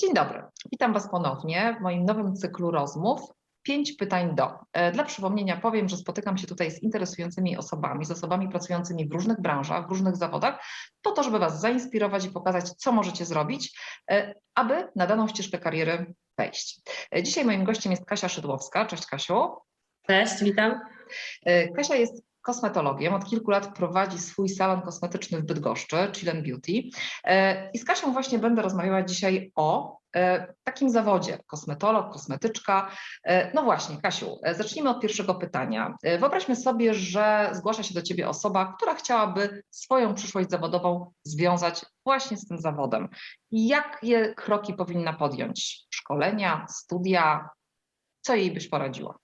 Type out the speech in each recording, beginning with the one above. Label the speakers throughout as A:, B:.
A: Dzień dobry, witam Was ponownie w moim nowym cyklu rozmów. Pięć pytań do. E, Dla przypomnienia powiem, że spotykam się tutaj z interesującymi osobami, z osobami pracującymi w różnych branżach, w różnych zawodach, po to, żeby Was zainspirować i pokazać, co możecie zrobić, e, aby na daną ścieżkę kariery wejść. E, Dzisiaj moim gościem jest Kasia Szydłowska. Cześć Kasiu.
B: Cześć, witam.
A: Kasia jest kosmetologiem. Od kilku lat prowadzi swój salon kosmetyczny w Bydgoszczy, Chill Beauty. E, I z Kasią właśnie będę rozmawiała dzisiaj o e, takim zawodzie kosmetolog, kosmetyczka. E, No właśnie, Kasiu, zacznijmy od pierwszego pytania. Wyobraźmy sobie, że zgłasza się do Ciebie osoba, która chciałaby swoją przyszłość zawodową związać właśnie z tym zawodem. Jakie kroki powinna podjąć? Szkolenia, studia? Co jej byś poradziła?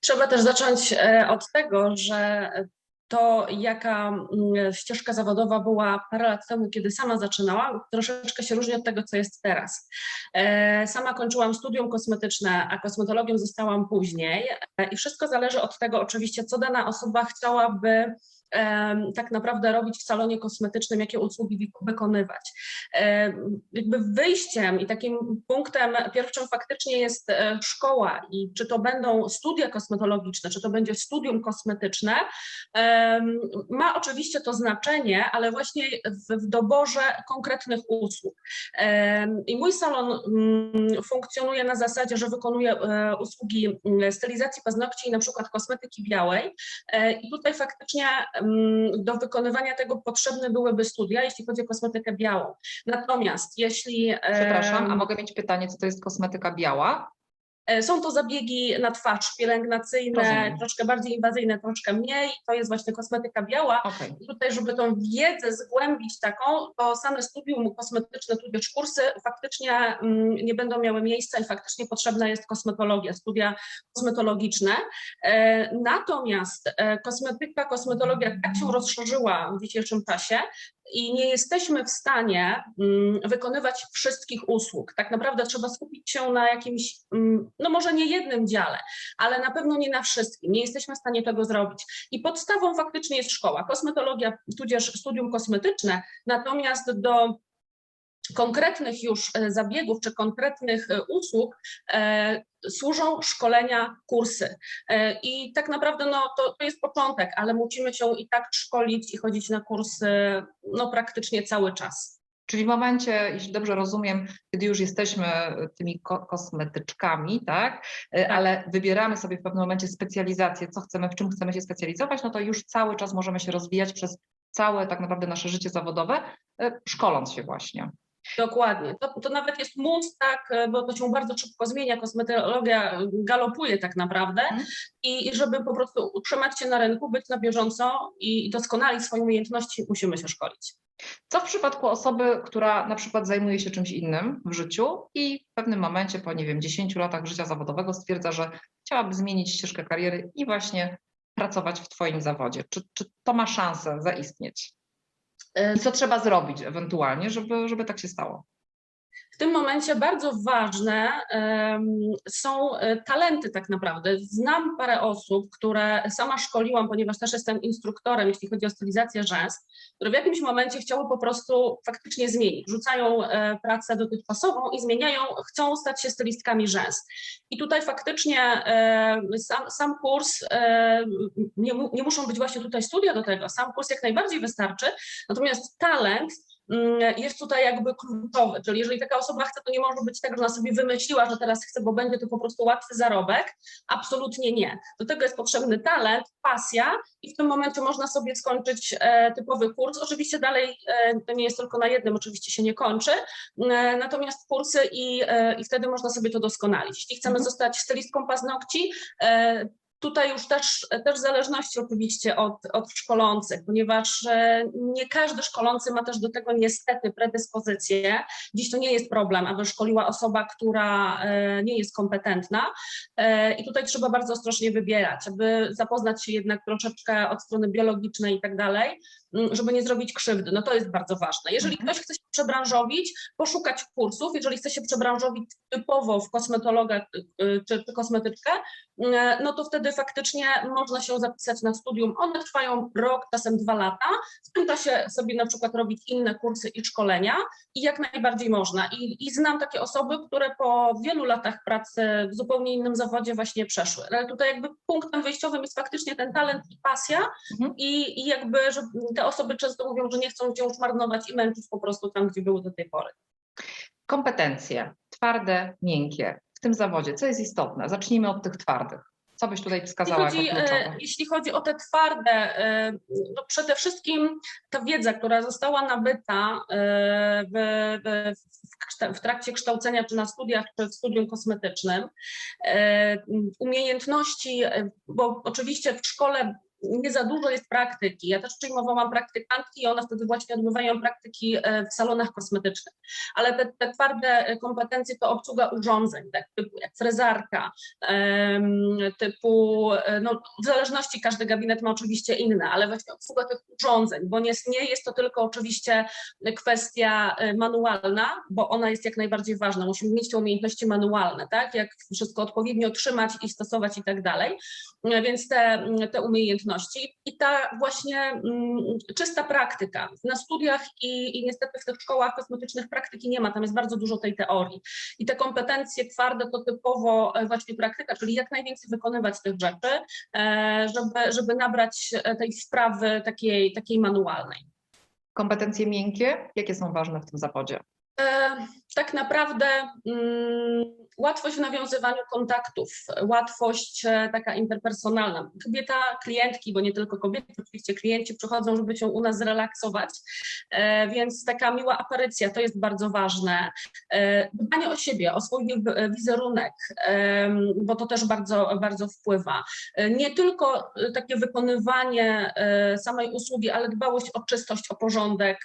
B: Trzeba też zacząć e, od tego, że to, jaka mm, ścieżka zawodowa była parę lat temu, kiedy sama zaczynałam, troszeczkę się różni od tego, co jest teraz. E, Sama kończyłam studium kosmetyczne, a kosmetologiem zostałam później e, i wszystko zależy od tego oczywiście, co dana osoba chciałaby tak naprawdę robić w salonie kosmetycznym, jakie usługi wykonywać. Jakby wyjściem i takim punktem pierwszym faktycznie jest e, szkoła i czy to będą studia kosmetologiczne, czy to będzie studium kosmetyczne, ma oczywiście to znaczenie, ale właśnie w, doborze konkretnych usług. I mój salon mm, funkcjonuje na zasadzie, że wykonuje e, usługi mm, stylizacji paznokci i na przykład kosmetyki białej. E, I tutaj faktycznie do wykonywania tego potrzebne byłyby studia, jeśli chodzi o kosmetykę białą. Natomiast jeśli.
A: Przepraszam, a mogę mieć pytanie, co to jest kosmetyka biała?
B: E, Są to zabiegi na twarz pielęgnacyjne,
A: Rozumiem.
B: troszkę bardziej inwazyjne, troszkę mniej. To jest właśnie kosmetyka biała.
A: Okej.
B: I tutaj, żeby tą wiedzę zgłębić taką, to same studium kosmetyczne, tudzież kursy faktycznie mm, nie będą miały miejsca i faktycznie potrzebna jest kosmetologia, studia kosmetologiczne. E, Natomiast e, kosmetyka, kosmetologia tak się rozszerzyła w dzisiejszym czasie i nie jesteśmy w stanie mm, wykonywać wszystkich usług. Tak naprawdę trzeba skupić się na jakimś, mm, no może nie jednym dziale, ale na pewno nie na wszystkim. Nie jesteśmy w stanie tego zrobić. I podstawą faktycznie jest szkoła, kosmetologia, tudzież studium kosmetyczne, natomiast do konkretnych już e, zabiegów czy konkretnych e, usług e, służą szkolenia, kursy. E, I tak naprawdę no, to, to jest początek, ale musimy się i tak szkolić i chodzić na kursy no, praktycznie cały czas.
A: Czyli w momencie, jeśli dobrze rozumiem, kiedy już jesteśmy tymi ko- kosmetyczkami, tak, E, ale wybieramy sobie w pewnym momencie specjalizację, co chcemy, w czym chcemy się specjalizować, no to już cały czas możemy się rozwijać przez całe tak naprawdę nasze życie zawodowe, szkoląc się właśnie.
B: Dokładnie. To, to nawet jest mus, tak, e, bo to się bardzo szybko zmienia, kosmetologia galopuje tak naprawdę
A: Mhm.
B: i, i żeby po prostu utrzymać się na rynku, być na bieżąco i doskonalić swoje umiejętności, musimy się szkolić.
A: Co w przypadku osoby, która na przykład zajmuje się czymś innym w życiu i w pewnym momencie po, nie wiem, 10 latach życia zawodowego stwierdza, że chciałaby zmienić ścieżkę kariery i właśnie pracować w Twoim zawodzie? Czy, czy to ma szansę zaistnieć? I co trzeba zrobić ewentualnie, żeby, żeby tak się stało?
B: W tym momencie bardzo ważne są e, talenty tak naprawdę. Znam parę osób, które sama szkoliłam, ponieważ też jestem instruktorem, jeśli chodzi o stylizację rzęs, które w jakimś momencie chciały po prostu faktycznie zmienić. Rzucają e, pracę dotychczasową i zmieniają, chcą stać się stylistkami rzęs. I tutaj faktycznie e, sam, sam kurs, nie, nie muszą być właśnie tutaj studia do tego, sam kurs jak najbardziej wystarczy, natomiast talent jest tutaj jakby kluczowy, czyli jeżeli taka osoba chce, to nie może być tak, że ona sobie wymyśliła, że teraz chce, bo będzie to po prostu łatwy zarobek. Absolutnie nie. Do tego jest potrzebny talent, pasja i w tym momencie można sobie skończyć e, typowy kurs. Oczywiście dalej e, to nie jest tylko na jednym, oczywiście się nie kończy, e, natomiast kursy i, i wtedy można sobie to doskonalić. Jeśli chcemy
A: Mhm.
B: zostać stylistką paznokci, Tutaj już też, też w zależności oczywiście od, od szkolących, ponieważ e, nie każdy szkolący ma też do tego niestety predyspozycję. Dziś to nie jest problem, aby szkoliła osoba, która e, nie jest kompetentna E, i tutaj trzeba bardzo ostrożnie wybierać, aby zapoznać się jednak troszeczkę od strony biologicznej i tak dalej, m, żeby nie zrobić krzywdy. No to jest bardzo ważne. Jeżeli
A: Mhm.
B: ktoś chce się przebranżowić, poszukać kursów. Jeżeli chce się przebranżowić typowo w kosmetologę y, czy, czy kosmetyczkę, y, no to wtedy faktycznie można się zapisać na studium. One trwają rok, czasem dwa lata. W tym czasie sobie na przykład robić inne kursy i szkolenia i jak najbardziej można. I, I znam takie osoby, które po wielu latach pracy w zupełnie innym zawodzie właśnie przeszły. Ale tutaj jakby punktem wyjściowym jest faktycznie ten talent i pasja
A: Mhm.
B: i, i jakby, że te osoby często mówią, że nie chcą się już marnować i męczyć po prostu tam, gdzie były do tej pory.
A: Kompetencje twarde, miękkie w tym zawodzie. Co jest istotne? Zacznijmy od tych twardych. Co byś tutaj
B: Jeśli
A: wskazała
B: chodzi,
A: jako
B: e, jeśli chodzi o te twarde, e, no przede wszystkim ta wiedza, która została nabyta e, w, w, w, trakcie kształcenia, czy na studiach, czy w studium kosmetycznym, e, umiejętności, bo oczywiście w szkole nie za dużo jest praktyki. Ja też przyjmowałam praktykantki i one wtedy właśnie odbywają praktyki e, w salonach kosmetycznych. Ale te, te twarde kompetencje to obsługa urządzeń, tak, typu jak frezarka, typu, e, no, w zależności każdy gabinet ma oczywiście inne, ale właśnie obsługa tych urządzeń, bo nie, nie jest to tylko oczywiście kwestia e, manualna, bo ona jest jak najbardziej ważna. Musimy mieć te umiejętności manualne, tak? Jak wszystko odpowiednio trzymać i stosować i tak dalej. E, Więc te, te umiejętności i ta właśnie mm, czysta praktyka. Na studiach i, i niestety w tych szkołach kosmetycznych praktyki nie ma, tam jest bardzo dużo tej teorii. I te kompetencje twarde to typowo e, właśnie praktyka, czyli jak najwięcej wykonywać tych rzeczy, e, żeby, żeby nabrać e, tej wprawy takiej, takiej manualnej.
A: Kompetencje miękkie, jakie są ważne w tym zawodzie?
B: Tak naprawdę mm, łatwość w nawiązywaniu kontaktów, łatwość e, taka interpersonalna. Kobieta, klientki, bo nie tylko kobiety, oczywiście klienci przychodzą, żeby się u nas zrelaksować, e, więc taka miła aparycja to jest bardzo ważne. E, dbanie o siebie, o swój wi- wizerunek, bo to też bardzo, bardzo wpływa. Nie tylko takie wykonywanie samej usługi, ale dbałość o czystość, o porządek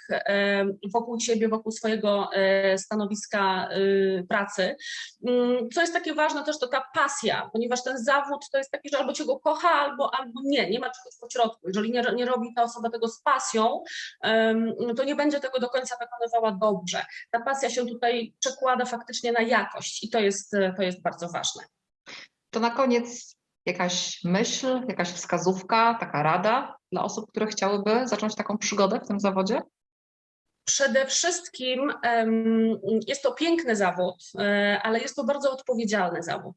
B: wokół siebie, wokół swojego e, stanowiska e, pracy. Mm, Co jest takie ważne też, to ta pasja, ponieważ ten zawód to jest taki, że albo cię go kocha, albo, albo nie, nie ma czegoś pośrodku. Jeżeli nie, nie robi ta osoba tego z pasją, em, to nie będzie tego do końca wykonywała dobrze. Ta pasja się tutaj przekłada faktycznie na jakość i to jest, e, to jest bardzo ważne.
A: To na koniec jakaś myśl, jakaś wskazówka, taka rada dla osób, które chciałyby zacząć taką przygodę w tym zawodzie?
B: Przede wszystkim jest to piękny zawód, e, ale jest to bardzo odpowiedzialny zawód.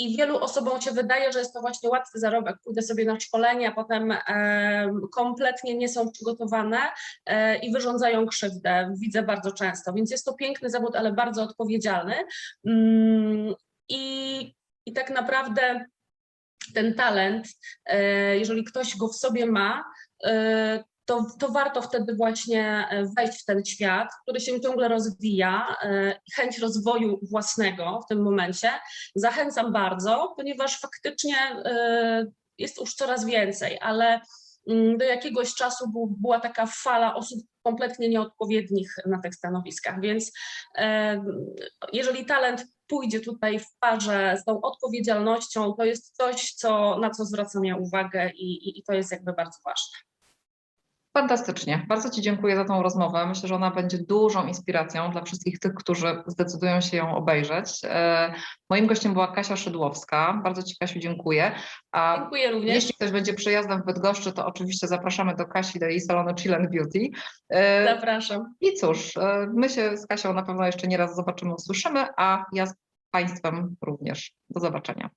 B: I wielu osobom się wydaje, że jest to właśnie łatwy zarobek. Pójdę sobie na szkolenie, a potem em, kompletnie nie są przygotowane e, i wyrządzają krzywdę. Widzę bardzo często. Więc jest to piękny zawód, ale bardzo odpowiedzialny. Mm, I, i tak naprawdę ten talent, e, jeżeli ktoś go w sobie ma, to, to warto wtedy właśnie e, wejść w ten świat, który się ciągle rozwija, e, chęć rozwoju własnego w tym momencie. Zachęcam bardzo, ponieważ faktycznie e, jest już coraz więcej, ale mm, do jakiegoś czasu był, była taka fala osób kompletnie nieodpowiednich na tych stanowiskach, więc jeżeli talent pójdzie tutaj w parze z tą odpowiedzialnością, to jest coś, co, na co zwracam ja uwagę i, i, i to jest jakby bardzo ważne.
A: Fantastycznie. Bardzo Ci dziękuję za tą rozmowę. Myślę, że ona będzie dużą inspiracją dla wszystkich tych, którzy zdecydują się ją obejrzeć. E, Moim gościem była Kasia Szydłowska. Bardzo Ci, Kasiu, dziękuję. A
B: Dziękuję również.
A: jeśli ktoś będzie przyjazdem w Bydgoszczy, to oczywiście zapraszamy do Kasi, do jej salonu Chill and Beauty. E,
B: Zapraszam.
A: I cóż, e, my się z Kasią na pewno jeszcze nie raz zobaczymy, usłyszymy, a ja z Państwem również. Do zobaczenia.